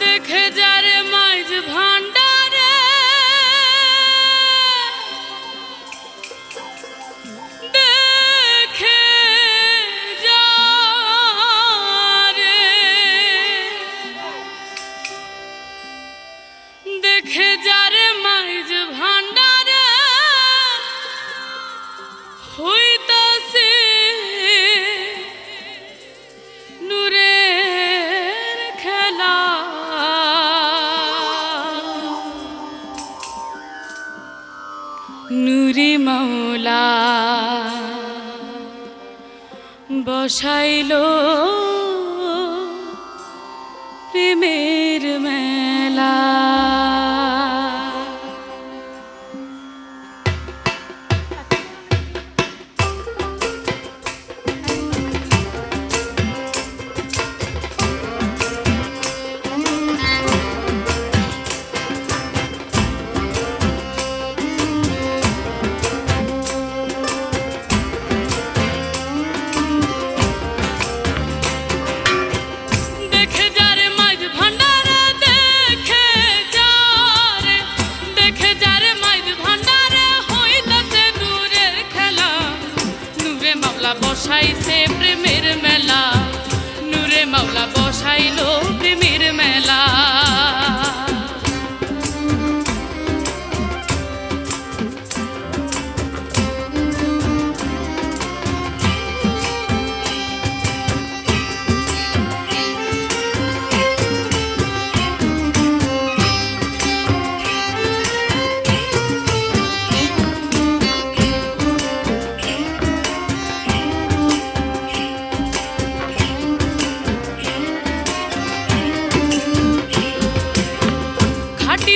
দেখে যারে মাইজ ভান্ডারে দেখে যারে মাইজ ভান্ডারে হইতাছে নূরের খেলা। নুরি মাওলা বসাইল মাওলা বসাইছে প্রেমের মেলা। নূরে মাওলা বসাইলো প্রেমের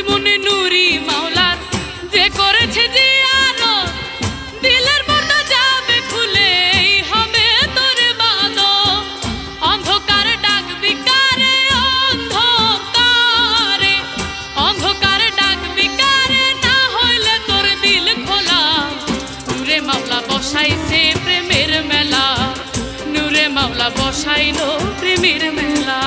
মনে নুরি মাওলার। যে করেছে যে দিলের যাবে হবে তোর অন্ধকার অন্ধকারে। হইলে তোর দিল খোলা। বসাইছে প্রেমের মেলা। নূরে মাওলা বসাইলো প্রেমের মেলা।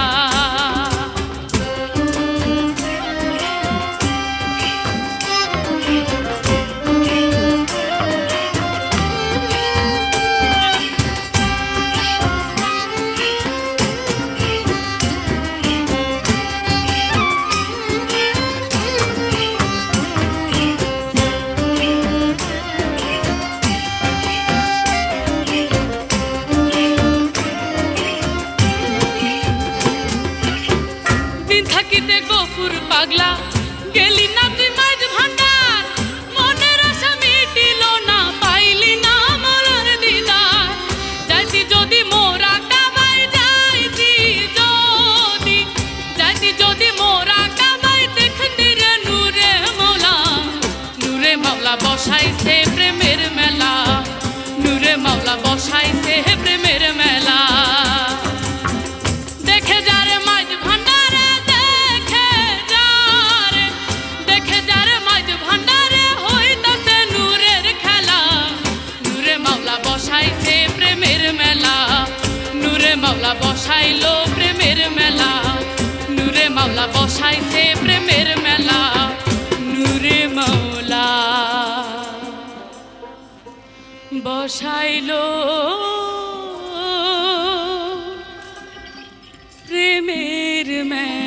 দিন থাকিতে গফুর পাগলা। গেলি না তুই মাঝ ভান্ডার, মনের আশা মিটিল না, পাইলি না মরার দিদার। যাইতি যদি মোরা কামাই যাইতি যদি যাইতি যদি মোরা কামাই দেখতি রে নূরে মোলা নূরে মাওলা বসাইছে মাওলা বসাইলো প্রেমের মেলা। নূরে মাওলা বসাইছে প্রেমের মেলা। নূরে মাওলা বসাইলো প্রেমের মেলা।